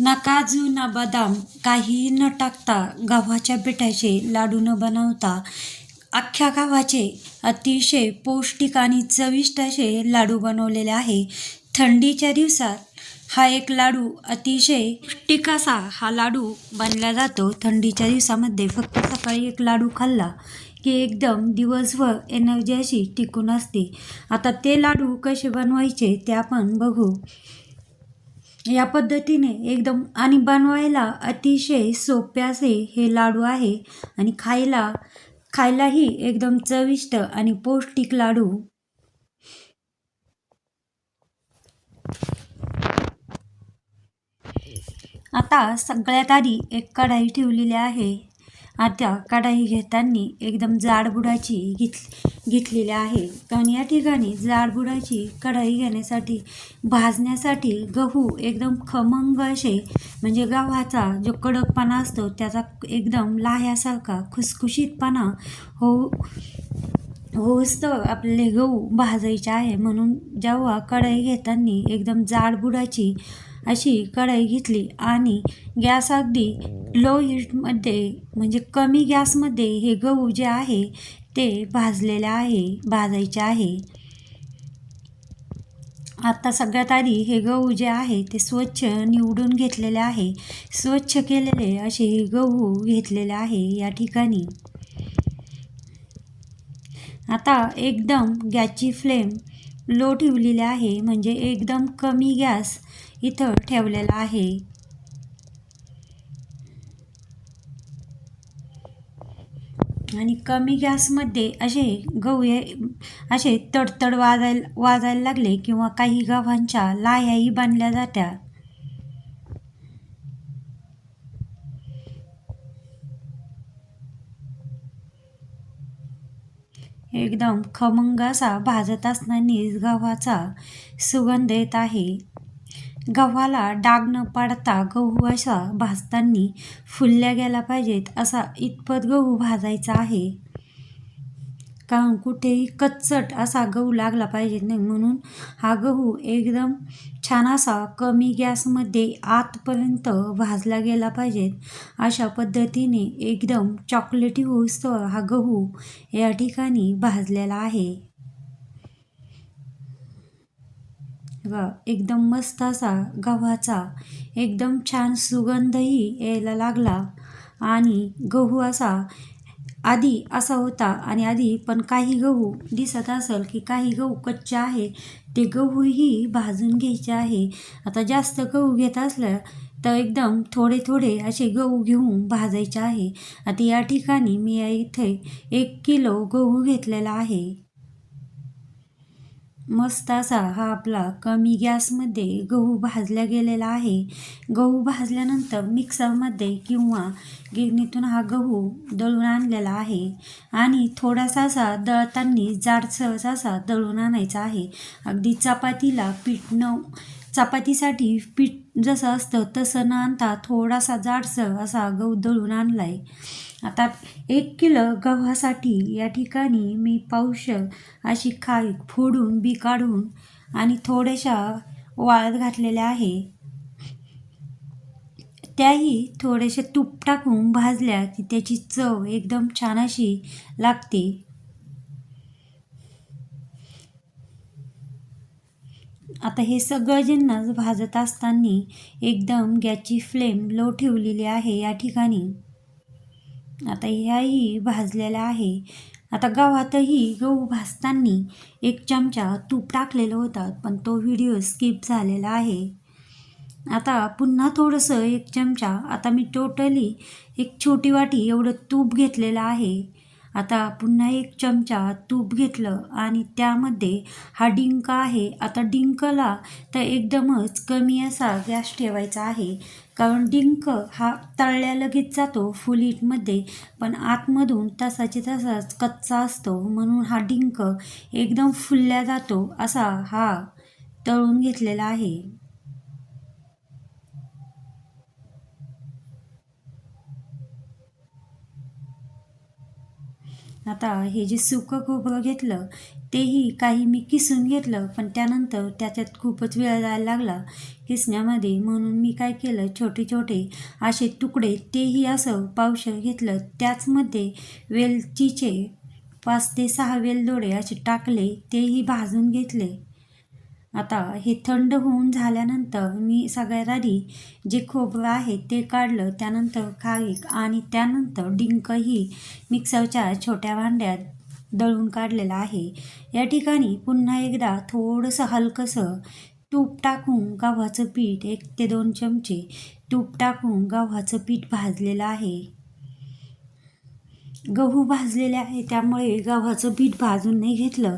ना काजू ना बदाम काहीही न टाकता गव्हाच्या पिठाचे लाडू न बनवता अख्ख्या गव्हाचे अतिशय पौष्टिक आणि चविष्ट असे लाडू बनवलेले आहे. थंडीच्या दिवसात हा एक लाडू अतिशय पौष्टिक असा हा लाडू बनला जातो. थंडीच्या दिवसामध्ये फक्त सकाळी एक लाडू खाल्ला की एकदम दिवसभर एनर्जी अशी टिकून असते. आता ते लाडू कसे बनवायचे ते आपण बघू. या पद्धतीने एकदम आणि बनवायला अतिशय सोपे असे हे लाडू आहे आणि खायला खायलाही एकदम चविष्ट आणि पौष्टिक लाडू. आता सगळ्यात आधी एक कढाई ठेवलेली आहे. आता कढाई घेताना एकदम जाडबुडाची घेत घेतलेली आहे. कारण या ठिकाणी जाडबुडाची कढाई घेण्यासाठी भाजण्यासाठी गहू एकदम खमंग असे म्हणजे गव्हाचा जो कडकपणा असतो त्याचा एकदम लाह्यासारखा खुसखुशीतपणा हो होस आपले गहू भाजायचे आहे. म्हणून जेव्हा कढाई घेताना एकदम जाडबुडाची अशी कढई घेतली आणि गॅस अगदी लो हीटमध्ये म्हणजे कमी गॅसमध्ये हे गहू जे आहे ते भाजलेले आहे भाजायचे आहे. आता सगळ्यात आधी हे गहू जे आहे ते स्वच्छ निवडून घेतलेले आहे. स्वच्छ केलेले असे हे गहू घेतलेले आहे या ठिकाणी. आता एकदम गॅसची फ्लेम लो ठेवलेली आहे म्हणजे एकदम कमी गॅस इथं ठेवलेला आहे. आणि कमी गॅसमध्ये असे गहू असे तडतड वाजायला वाजायला लागले किंवा काही गव्हांच्या लाह्याही बांधल्या जात्या. एकदम खमंग असा भाजत असतानाच गव्हाचा सुगंध येत आहे. गव्हाला डाग न पाडता गहू असा भाजताना फुलल्या गेला पाहिजेत असा इतपत गहू भाजायचा आहे. कारण कुठेही कच्चट असा गहू लागला पाहिजे नाही म्हणून हा गहू एकदम छान असा कमी गॅसमध्ये आतपर्यंत भाजला गेला पाहिजेत. अशा पद्धतीने एकदम चॉकलेटी होऊस्तवर हा गहू या ठिकाणी भाजलेला आहे. व एकदम मस्त असा गव्हाचा एकदम छान सुगंधही यायला लागला. आणि गहू असा आधी असा होता आणि आधी पण काही गहू दिसत असेल की काही गहू कच्चे आहे ते गहूही भाजून घ्यायचे आहे. आता जास्त गहू घेत असलं तर एकदम थोडे थोडे असे गहू घेऊन भाजायचे आहे. आता या ठिकाणी मी इथे एक किलो गहू घेतलेला आहे. मस्त असा हा आपला कमी गॅसमध्ये गहू भाजला गेलेला आहे. गहू भाजल्यानंतर मिक्सरमध्ये किंवा गिरणीतून हा गहू दळून आणलेला आहे आणि थोडासा असा दळताना जाडसर असा दळून आणायचा आहे. अगदी चपातीला पीठ न चपातीसाठी पीठ जसं असतं तसं न आणता थोडासा जाडसर असा गहू दळून आणला आहे आता एक किलो गव्हासाठी या ठिकाणी मी पावशर अशी खाई फोडून बी काढून आणि थोड्याशा वाळत घातलेल्या आहे. त्याही थोडेसे तूप टाकून भाजल्या की त्याची चव एकदम छान अशी लागते. आता हे सगळं जिन्नस भाजत असताना एकदम गॅसची फ्लेम लो ठेवलेली आहे या ठिकाणी. आता ह्याही भाजलेल्या आहे. आता गव्हातही गहू भाजताना एक चमचा तूप टाकलेलं होतं पण तो व्हिडिओ स्किप झालेला आहे. आता पुन्हा थोडंसं एक चमचा आता मी टोटली एक छोटी वाटी एवढं तूप घेतलेलं आहे. आता पुन्हा एक चमचा तूप घेतलं आणि त्यामध्ये हा डिंक आहे. आता डिंकला तर एकदमच कमी असा गॅस ठेवायचा आहे. कारण डिंक हा तळल्या लगेच जातो फुल हीटमध्ये पण आतमधून तसाचे तसाच कच्चा असतो. म्हणून हा डिंक एकदम फुलल्या जातो असा हा तळून घेतलेला आहे. आता हे जे सुकं खोबरं घेतलं तेही काही मी किसून घेतलं पण त्यानंतर त्याच्यात खूपच वेळ जायला लागला. किसण्यामध्ये म्हणून मी काय केलं छोटे छोटे असे तुकडे तेही असं पावशर घेतलं. त्याचमध्ये वेलचीचे पाच ते सहा वेलदोडे असे टाकले तेही भाजून घेतले. आता हे थंड होऊन झाल्यानंतर मी सगळ्यात आधी जे खोबरं आहे ते काढलं त्यानंतर खारीक आणि त्यानंतर डिंकही मिक्सरच्या छोट्या भांड्यात दळून काढलेलं आहे. या ठिकाणी पुन्हा एकदा थोडंसं हलकंसं तूप टाकून गव्हाचं पीठ एक ते दोन चमचे तूप टाकून गव्हाचं पीठ भाजलेलं आहे. गहू भाजलेले आहे त्यामुळे गव्हाचं पीठ भाजून नाही घेतलं.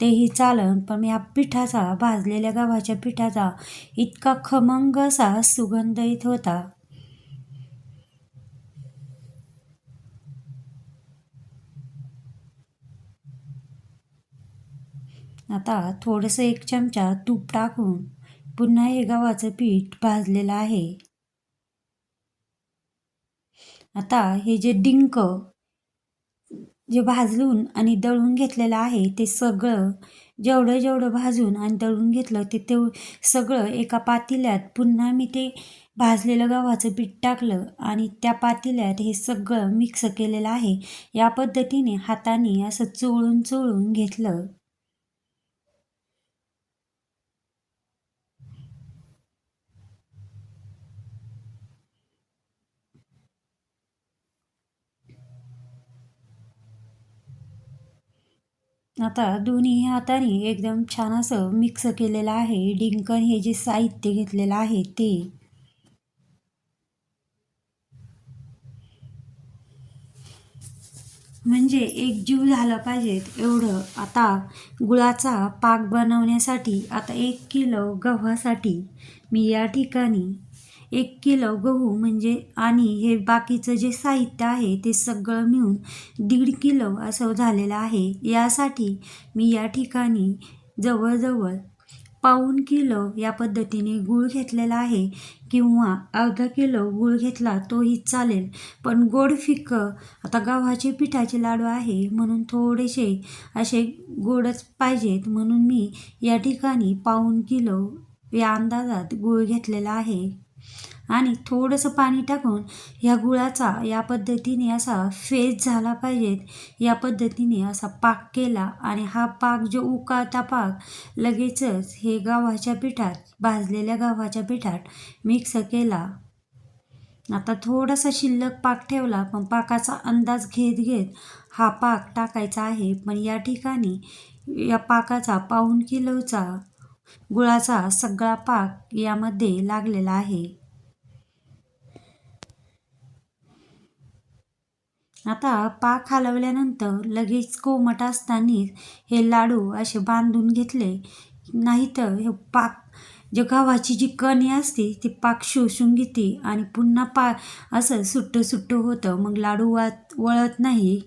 तेही चालन पण या पिठाचा भाजलेल्या गव्हाच्या पिठाचा इतका खमंग असा सुगंध येत होता. आता थोडंसं एक चमचा तूप टाकून पुन्हा हे गव्हाचं पीठ भाजलेलं आहे. आता हे जे डिंक जे भाजून आणि दळून घेतलेलं आहे ते सगळं जेवढं जेवढं भाजून आणि दळून घेतलं ते तेव सगळं एका पातेल्यात पुन्हा मी ते भाजलेलं गव्हाचं पीठ टाकलं आणि त्या पातेल्यात हे सगळं मिक्स केलेलं आहे. या पद्धतीने हाताने असं चोळून चोळून घेतलं. आता दोन्ही हाताने एकदम छान असं मिक्स केलेलं आहे. डिंकन हे जे साहित्य घेतलेलं आहे ते. म्हणजे एक जीव झाला पाहिजेत एवढं. आता गुळाचा पाक बनवण्यासाठी आता एक किलो गव्हासाठी मी या ठिकाणी एक किलो गहू म्हणजे आणि हे बाकीचं जे साहित्य आहे ते सगळं मिळून दीड किलो असं झालेलं आहे. यासाठी मी या ठिकाणी जवळजवळ पाऊन किलो या पद्धतीने गूळ घेतलेला आहे किंवा अर्धा किलो गूळ घेतला तोही चालेल. पण गोड फिकं आता गव्हाचे पिठाचे लाडू आहे म्हणून थोडेसे असे गोडच पाहिजेत म्हणून मी या ठिकाणी पाऊन किलो या अंदाजात गूळ घेतलेला आहे. आणि थोडंसं पाणी टाकून ह्या गुळाचा या पद्धतीने असा फेस झाला पाहिजेत या पद्धतीने असा पाक केला आणि हा पाक जो उकाळता पाक लगेचच हे गव्हाच्या पिठात भाजलेल्या गव्हाच्या पिठात मिक्स केला. आता थोडासा शिल्लक पाक ठेवला पण पाकाचा अंदाज घेत घेत हा पाक टाकायचा आहे. पण या ठिकाणी या पाकाचा पाऊण किलोचा गुळाचा सगळा पाक यामध्ये लागलेला आहे. आता पाक हलवल्यानंतर लगेच कोमट असतानाच हे लाडू असे बांधून घेतले. नाहीतर हे पाक जे गव्हाची जी कणी असते ती पाक शोषून घेते आणि पुन्हा पा असं सुट्टं सुट्टं होतं. मग लाडू वात वळत नाही.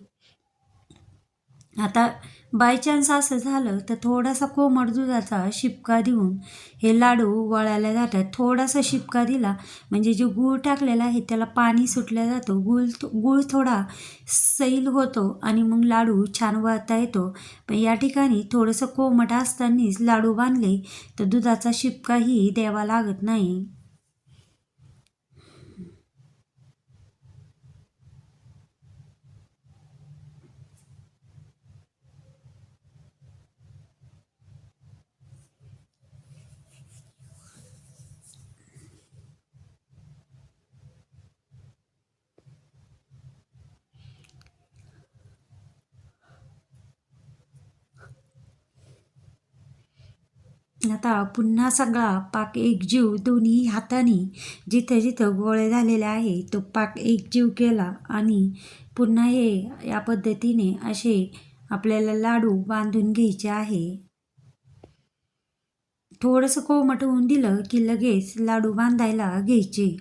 आता बायचान्स असं झालं तर थोडासा कोमट दुधाचा शिपका देऊन हे लाडू वळायला जातात. थोडासा शिपका दिला म्हणजे जे गूळ टाकलेला आहे त्याला पाणी सुटल्या जातो. गूळ गूळ थोडा सैल होतो आणि मग लाडू छान वळता येतो. पण या ठिकाणी थोडंसं कोमट असतानाच लाडू बांधले तर दुधाचा शिपकाही द्यावा लागत नाही. आता पुन्हा सगळा पाक एकजीव दोन्ही हाताने जिथं जिथं गोळे झालेले आहे तो पाक एकजीव केला आणि पुन्हा हे या पद्धतीने असे आपल्याला लाडू बांधून घ्यायचे आहे. थोडंसं कोमट होऊन दिलं की लगेच लाडू बांधायला घ्यायचे.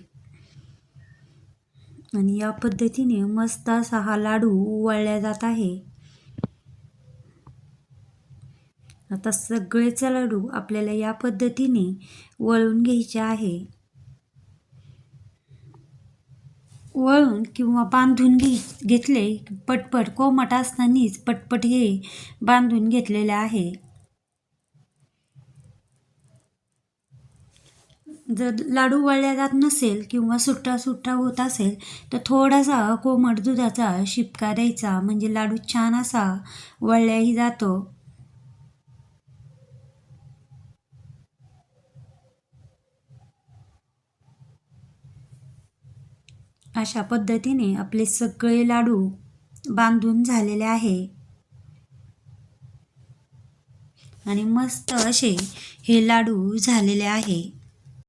आणि या पद्धतीने मस्त असा हा लाडू वळल्या जात आहे. आता सगळेचा लाडू आपल्याला या पद्धतीने वळून घ्यायचे आहे. वळून किंवा बांधून घे घेतले पटपट कोमट असतानाच पटपट हे बांधून घेतलेले आहे. जर लाडू वळल्या जात नसेल किंवा सुट्टा सुट्टा होत असेल तर थोडासा कोमट दुधाचा शिपका द्यायचा. म्हणजे लाडू छान असा वळल्याही जातो. अशा पद्धतीने आपले सगळे लाडू बांधून झालेले आहे. आणि मस्त असे हे लाडू झालेले आहे.